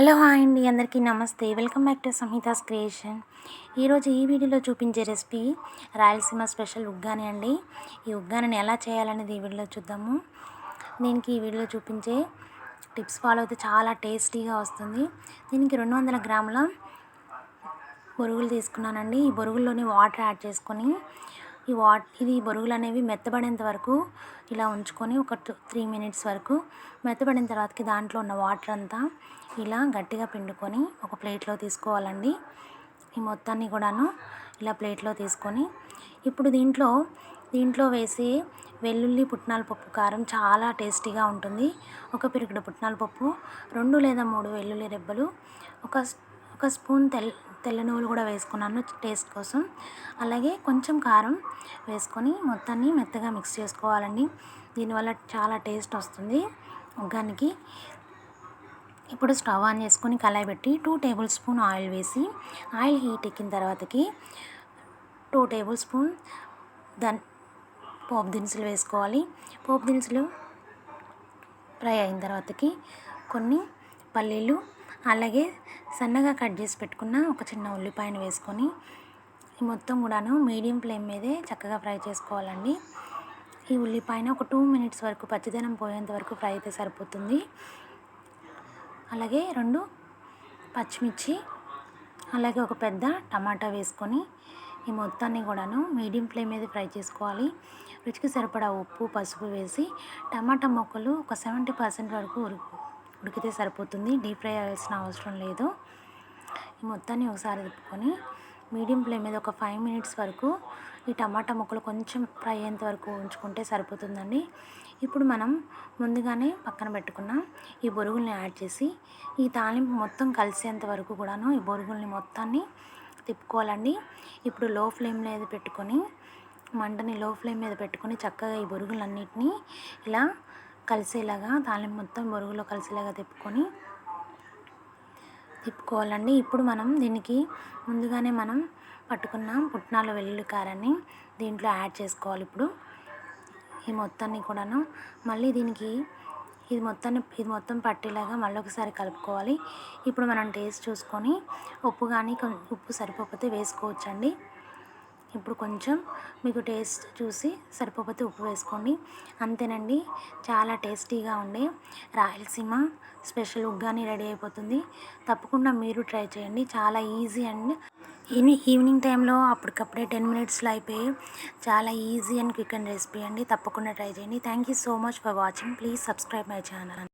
Hello hi అండి అందరికీ నమస్తే. Welcome back to Samhita's creation. ఈరోజు ఈ వీడియోలో చూపించే రెసిపీ రాయలసీమ స్పెషల్ ఉగ్గాని అండి. ఈ ఉగ్గానిని ఎలా చేయాలనేది ఈ వీడియోలో చూద్దాము. దీనికి ఈ వీడియోలో చూపించే టిప్స్ ఫాలో అయితే చాలా టేస్టీగా వస్తుంది. దీనికి రెండు వందల గ్రాముల బొరుగులు తీసుకున్నానండి. ఈ బొరుగుల్లోనే వాటర్ యాడ్ చేసుకొని ఈ వాట్ ఇది బొరుగులు అనేవి మెత్తబడేంత వరకు ఇలా ఉంచుకొని ఒక టూ త్రీ మినిట్స్ వరకు మెత్తబడిన తర్వాతకి దాంట్లో ఉన్న వాటర్ అంతా ఇలా గట్టిగా పిండుకొని ఒక ప్లేట్లో తీసుకోవాలండి. ఈ మొత్తాన్ని కూడాను ఇలా ప్లేట్లో తీసుకొని ఇప్పుడు దీంట్లో దీంట్లో వేసి వెల్లుల్లి పుట్నాల పప్పు కారం చాలా టేస్టీగా ఉంటుంది. ఒక పిరుగుడు పుట్నాల పప్పు రెండు లేదా మూడు వెల్లుల్లి రెబ్బలు ఒక ఒక స్పూన్ తెల్ తెల్ల నువ్వులు కూడా వేసుకున్నాను టేస్ట్ కోసం. అలాగే కొంచెం కారం వేసుకొని మొత్తాన్ని మెత్తగా మిక్స్ చేసుకోవాలండి. దీనివల్ల చాలా టేస్ట్ వస్తుంది. ఉగ్గానికి ఇప్పుడు స్టవ్ ఆన్ చేసుకొని కళాయి పెట్టి టూ టేబుల్ స్పూన్ ఆయిల్ వేసి ఆయిల్ హీట్ ఎక్కిన తర్వాతకి టూ టేబుల్ స్పూన్ దన్ పోపు దినుసులు వేసుకోవాలి. పోపు దినుసులు ఫ్రై అయిన తర్వాతకి కొన్ని పల్లీలు అలాగే సన్నగా కట్ చేసి పెట్టుకున్న ఒక చిన్న ఉల్లిపాయను వేసుకొని ఈ మొత్తం కూడాను మీడియం ఫ్లేమ్ మీదే చక్కగా ఫ్రై చేసుకోవాలండి. ఈ ఉల్లిపాయను ఒక టూ మినిట్స్ వరకు పచ్చిదనం పోయేంత వరకు ఫ్రై అయితే సరిపోతుంది. అలాగే రెండు పచ్చిమిర్చి అలాగే ఒక పెద్ద టమాటా వేసుకొని ఈ మొత్తాన్ని కూడాను మీడియం ఫ్లేమ్ మీద ఫ్రై చేసుకోవాలి. రుచికి సరిపడా ఉప్పు పసుపు వేసి టమాటా మొక్కలు ఒక సెవెంటీ పర్సెంట్ వరకు ఉరుకు ఉడికితే సరిపోతుంది. డీప్ ఫ్రై అవ్వాల్సిన అవసరం లేదు. ఈ మొత్తాన్ని ఒకసారి తిప్పుకొని మీడియం ఫ్లేమ్ మీద ఒక ఫైవ్ మినిట్స్ వరకు ఈ టమాటా ముక్కలు కొంచెం ఫ్రై అయ్యేంత వరకు ఉంచుకుంటే సరిపోతుందండి. ఇప్పుడు మనం ముందుగానే పక్కన పెట్టుకున్న ఈ బొరుగుల్ని యాడ్ చేసి ఈ తాలింపు మొత్తం కలిసేంత వరకు కూడాను ఈ బొరుగుల్ని మొత్తాన్ని తిప్పుకోవాలండి. ఇప్పుడు లో ఫ్లేమ్ మీద పెట్టుకొని మంటని లో ఫ్లేమ్ మీద పెట్టుకొని చక్కగా ఈ బొరుగులన్నిటినీ ఇలా కలిసేలాగా తాలింపు మొత్తం బొరుగులో కలిసేలాగా తిప్పుకొని తిప్పుకోవాలండి. ఇప్పుడు మనం దీనికి ముందుగానే మనం పట్టుకున్న పుట్నాలు వెల్లుల్లి కారాన్ని దీంట్లో యాడ్ చేసుకోవాలి. ఇప్పుడు ఈ మొత్తాన్ని కూడాను మళ్ళీ దీనికి ఇది మొత్తాన్ని ఇది మొత్తం పట్టేలాగా మళ్ళీ ఒకసారి కలుపుకోవాలి. ఇప్పుడు మనం టేస్ట్ చూసుకొని ఉప్పు కానీ ఉప్పు సరిపోకపోతే వేసుకోవచ్చండి. ఇప్పుడు కొంచెం మీకు టేస్ట్ చూసి సరిపోతే ఉప్పు వేసుకోండి. అంతేనండి చాలా టేస్టీగా ఉండే రాయలసీమ స్పెషల్ ఉగ్గాని రెడీ అయిపోతుంది. తప్పకుండా మీరు ట్రై చేయండి చాలా ఈజీ అండ్ ఈవినింగ్ టైంలో అప్పటికప్పుడే టెన్ మినిట్స్లో అయిపోయి చాలా easy and quick and recipe అండి. తప్పకుండా ట్రై చేయండి. Thank you so much for watching. Please subscribe my channel.